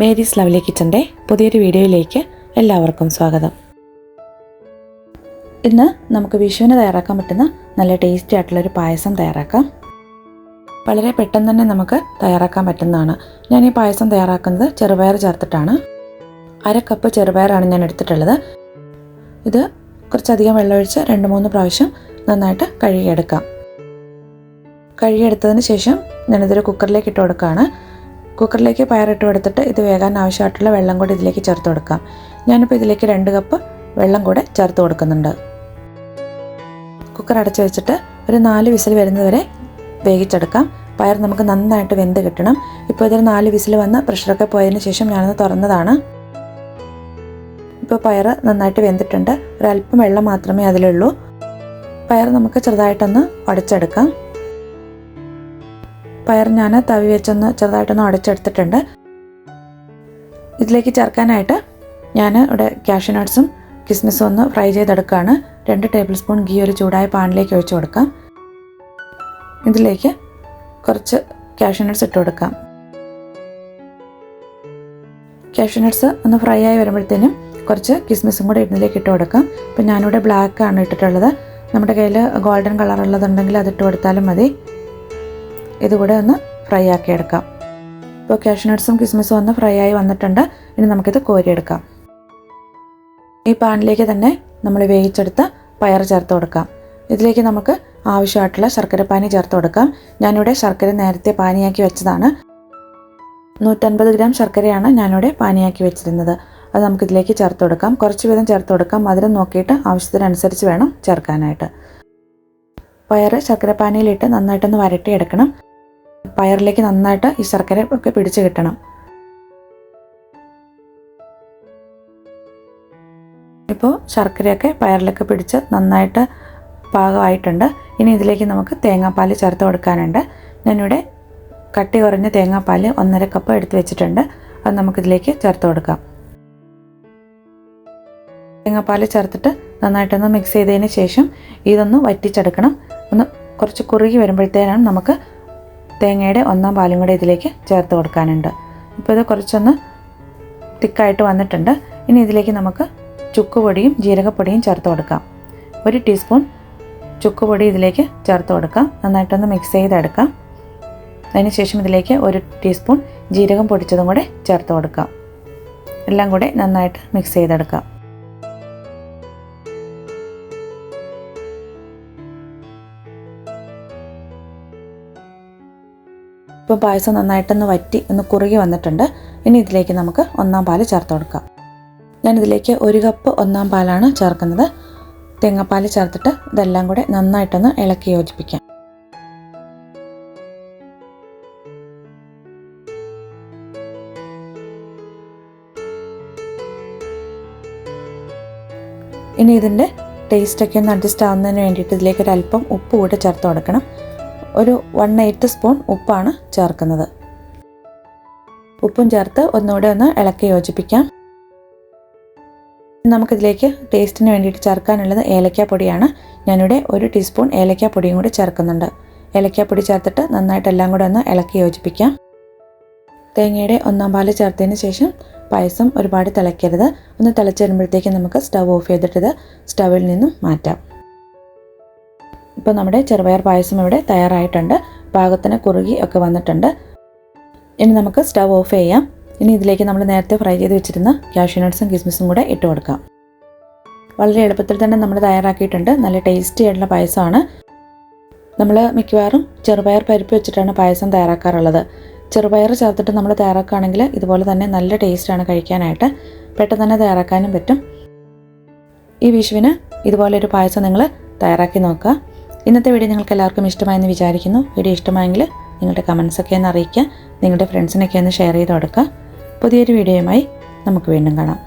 Mary's lovely കിച്ചന്റെ പുതിയൊരു വീഡിയോയിലേക്ക് എല്ലാവർക്കും സ്വാഗതം. ഇന്ന് നമുക്ക് വിഷുവിന് തയ്യാറാക്കാൻ പറ്റുന്ന നല്ല ടേസ്റ്റി ആയിട്ടുള്ളൊരു പായസം തയ്യാറാക്കാം. വളരെ പെട്ടെന്ന് തന്നെ നമുക്ക് തയ്യാറാക്കാൻ പറ്റുന്നതാണ്. ഞാൻ ഈ പായസം തയ്യാറാക്കുന്നത് ചെറുപയർ ചേർത്തിട്ടാണ്. അര കപ്പ് ചെറുപയറാണ് ഞാൻ എടുത്തിട്ടുള്ളത്. ഇത് കുറച്ചധികം വെള്ളമൊഴിച്ച് രണ്ട് മൂന്ന് പ്രാവശ്യം നന്നായിട്ട് കഴുകിയെടുക്കാം. കഴുകിയെടുത്തതിന് ശേഷം ഞാനിതൊരു കുക്കറിലേക്ക് ഇട്ട് കൊടുക്കുകയാണ്. കുക്കറിലേക്ക് പയറിട്ട് എടുത്തിട്ട് ഇത് വേകാൻ ആവശ്യമായിട്ടുള്ള വെള്ളം കൂടി ഇതിലേക്ക് ചേർത്ത് കൊടുക്കാം. ഞാനിപ്പോൾ ഇതിലേക്ക് രണ്ട് കപ്പ് വെള്ളം കൂടെ ചേർത്ത് കൊടുക്കുന്നുണ്ട്. കുക്കർ അടച്ച് വെച്ചിട്ട് ഒരു നാല് വിസിൽ വരുന്നതുവരെ വേവിച്ചെടുക്കാം. പയർ നമുക്ക് നന്നായിട്ട് വെന്ത് കിട്ടണം. ഇപ്പോൾ ഇതൊരു നാല് വിസിൽ വന്ന് പ്രഷറൊക്കെ പോയതിന് ശേഷം ഞാനത് തുറന്നതാണ്. ഇപ്പോൾ പയർ നന്നായിട്ട് വെന്തിട്ടുണ്ട്. ഒരല്പം വെള്ളം മാത്രമേ അതിലുള്ളൂ. പയർ നമുക്ക് ചെറുതായിട്ടൊന്ന് ഉടച്ചെടുക്കാം പയർ ഞാൻ തവി വെച്ചൊന്ന് ചെറുതായിട്ടൊന്ന് അടച്ചെടുത്തിട്ടുണ്ട്. ഇതിലേക്ക് ചേർക്കാനായിട്ട് ഞാൻ ഇവിടെ കാഷ്യൂ നട്ട്സും കിസ്മിസും ഒന്ന് ഫ്രൈ ചെയ്തെടുക്കുകയാണ്. രണ്ട് ടേബിൾ സ്പൂൺ ഗീ ഒരു ചൂടായ പാനിലേക്ക് ഒഴിച്ചു കൊടുക്കാം. ഇതിലേക്ക് കുറച്ച് കാഷ്യൂ നട്ട്സ് ഇട്ട് കൊടുക്കാം. കാഷ്യൂ നട്ട്സ് ഒന്ന് ഫ്രൈ ആയി വരുമ്പോഴത്തേനും കുറച്ച് കിസ്മിസും കൂടെ ഇതിലേക്ക് ഇട്ട് കൊടുക്കാം. ഇപ്പം ഞാനിവിടെ ആണ് ഇട്ടിട്ടുള്ളത്. നമ്മുടെ കയ്യിൽ ഗോൾഡൻ കളർ ഉള്ളതുണ്ടെങ്കിൽ അതിട്ട് കൊടുത്താലും മതി. ഇതുകൂടെ ഒന്ന് ഫ്രൈ ആക്കി എടുക്കാം ഇപ്പോൾ കാഷ്യൂ നട്ട്സും കിസ്മിസും ഒന്ന് ഫ്രൈ ആയി വന്നിട്ടുണ്ട്. ഇനി നമുക്കിത് കോരിയെടുക്കാം. ഈ പാനിലേക്ക് തന്നെ നമ്മൾ വേവിച്ചെടുത്ത പയർ ചേർത്ത് കൊടുക്കാം. ഇതിലേക്ക് നമുക്ക് ആവശ്യമായിട്ടുള്ള ശർക്കര പാനി ചേർത്ത് കൊടുക്കാം. ഞാനിവിടെ ശർക്കര നേരത്തെ പാനിയാക്കി വെച്ചതാണ്. നൂറ്റൻപത് ഗ്രാം ശർക്കരയാണ് ഞാനിവിടെ പാനിയാക്കി വെച്ചിരുന്നത്. അത് നമുക്കിതിലേക്ക് ചേർത്ത് കൊടുക്കാം. കുറച്ച് വീതം ചേർത്ത് കൊടുക്കാം. മധുരം നോക്കിയിട്ട് ആവശ്യത്തിനനുസരിച്ച് വേണം ചേർക്കാനായിട്ട്. പയർ ശർക്കരപ്പാനിയിലിട്ട് നന്നായിട്ടൊന്ന് വരട്ടിയെടുക്കണം. പയറിലേക്ക് നന്നായിട്ട് ഈ ശർക്കര ഒക്കെ പിടിച്ച് കിട്ടണം. ഇപ്പോൾ ശർക്കരയൊക്കെ പയറിലൊക്കെ പിടിച്ച് നന്നായിട്ട് പാകമായിട്ടുണ്ട്. ഇനി ഇതിലേക്ക് നമുക്ക് തേങ്ങാപ്പാൽ ചേർത്ത് കൊടുക്കാനുണ്ട്. ഞാനിവിടെ കട്ടി കുറഞ്ഞ തേങ്ങാപ്പാൽ ഒന്നര കപ്പ് എടുത്ത് വെച്ചിട്ടുണ്ട്. അത് നമുക്കിതിലേക്ക് ചേർത്ത് കൊടുക്കാം. തേങ്ങാപ്പാൽ ചേർത്തിട്ട് നന്നായിട്ടൊന്ന് മിക്സ് ചെയ്തതിന് ശേഷം ഇതൊന്ന് വറ്റിച്ചെടുക്കണം. ഒന്ന് കുറച്ച് കുറുകി വരുമ്പോഴത്തേനാണ് നമുക്ക് തേങ്ങയുടെ ഒന്നാം പാലും കൂടെ ഇതിലേക്ക് ചേർത്ത് കൊടുക്കാനുണ്ട്. ഇപ്പോൾ ഇത് കുറച്ചൊന്ന് തിക്കായിട്ട് വന്നിട്ടുണ്ട്. ഇനി ഇതിലേക്ക് നമുക്ക് ചുക്കുപൊടിയും ജീരകപ്പൊടിയും ചേർത്ത് കൊടുക്കാം. ഒരു ടീസ്പൂൺ ചുക്കുപൊടി ഇതിലേക്ക് ചേർത്ത് കൊടുക്കാം. നന്നായിട്ടൊന്ന് മിക്സ് ചെയ്തെടുക്കാം. അതിനുശേഷം ഇതിലേക്ക് ഒരു ടീസ്പൂൺ ജീരകം പൊടിച്ചതും കൂടെ ചേർത്ത് കൊടുക്കാം. എല്ലാം കൂടെ നന്നായിട്ട് മിക്സ് ചെയ്തെടുക്കാം. ഇപ്പോൾ പായസം നന്നായിട്ടൊന്ന് വറ്റി ഒന്ന് കുറുകി വന്നിട്ടുണ്ട്. ഇനി ഇതിലേക്ക് നമുക്ക് ഒന്നാം പാൽ ചേർത്ത് കൊടുക്കാം. ഞാനിതിലേക്ക് ഒരു കപ്പ് ഒന്നാം പാലാണ് ചേർക്കുന്നത്. തേങ്ങാപ്പാൽ ചേർത്തിട്ട് ഇതെല്ലാം കൂടെ നന്നായിട്ടൊന്ന് ഇളക്കി യോജിപ്പിക്കാം. ഇനി ഇതിന്റെ ടേസ്റ്റൊക്കെ ഒന്ന് അഡ്ജസ്റ്റ് ആവുന്നതിന് വേണ്ടിയിട്ട് ഇതിലേക്ക് ഒരു അല്പം ഉപ്പ് കൂടെ ചേർത്ത് കൊടുക്കണം. ഒരു വൺ എയ്റ്റ് സ്പൂൺ ഉപ്പാണ് ചേർക്കുന്നത്. ഉപ്പും ചേർത്ത് ഒന്നുകൂടെ ഒന്ന് ഇളക്കി യോജിപ്പിക്കാം. നമുക്കിതിലേക്ക് ടേസ്റ്റിന് വേണ്ടിയിട്ട് ചേർക്കാനുള്ളത് ഏലക്കാപ്പൊടിയാണ്. ഞാനിവിടെ ഒരു ടീസ്പൂൺ ഏലക്കാപ്പൊടിയും കൂടി ചേർക്കുന്നുണ്ട്. ഏലക്കാപ്പൊടി ചേർത്തിട്ട് നന്നായിട്ട് എല്ലാം കൂടെ ഒന്ന് ഇളക്കി യോജിപ്പിക്കാം. തേങ്ങയുടെ ഒന്നാം പാൽ ചേർത്തതിന് ശേഷം പായസം ഒരുപാട് തിളയ്ക്കരുത്. ഒന്ന് തിളച്ച് വരുമ്പോഴത്തേക്കും നമുക്ക് സ്റ്റവ് ഓഫ് ചെയ്തിട്ട് സ്റ്റവിൽ നിന്നും മാറ്റാം. ഇപ്പോൾ നമ്മുടെ ചെറുപയർ പായസം ഇവിടെ തയ്യാറായിട്ടുണ്ട്. പാകത്തിന് കുറുകി ഒക്കെ വന്നിട്ടുണ്ട്. ഇനി നമുക്ക് സ്റ്റവ് ഓഫ് ചെയ്യാം. ഇനി ഇതിലേക്ക് നമ്മൾ നേരത്തെ ഫ്രൈ ചെയ്ത് വെച്ചിരുന്ന ക്യാഷ്യൂനട്ട്സും കിസ്മിസും കൂടെ ഇട്ട് കൊടുക്കാം. വളരെ എളുപ്പത്തിൽ തന്നെ നമ്മൾ തയ്യാറാക്കിയിട്ടുണ്ട്. നല്ല ടേസ്റ്റി ആയിട്ടുള്ള പായസമാണ്. നമ്മൾ മിക്കവാറും ചെറുപയർ പരിപ്പ് വെച്ചിട്ടാണ് പായസം തയ്യാറാക്കാറുള്ളത്. ചെറുപയർ ചേർത്തിട്ട് നമ്മൾ തയ്യാറാക്കുകയാണെങ്കിൽ ഇതുപോലെ തന്നെ നല്ല ടേസ്റ്റാണ് കഴിക്കാനായിട്ട്. പെട്ടെന്ന് തന്നെ തയ്യാറാക്കാനും പറ്റും. ഈ വിഷുവിന് ഇതുപോലൊരു പായസം നിങ്ങൾ തയ്യാറാക്കി നോക്കുക. ഇന്നത്തെ വീഡിയോ നിങ്ങൾക്ക് എല്ലാവർക്കും ഇഷ്ടമായെന്ന് വിചാരിക്കുന്നു. വീഡിയോ ഇഷ്ടമായെങ്കിൽ നിങ്ങളുടെ കമൻസൊക്കെ ഒന്ന് അറിയിക്കുക. നിങ്ങളുടെ ഫ്രണ്ട്സിനൊക്കെ ഒന്ന് ഷെയർ ചെയ്ത് കൊടുക്കുക. പുതിയൊരു വീഡിയോയുമായി നമുക്ക് വീണ്ടും കാണാം.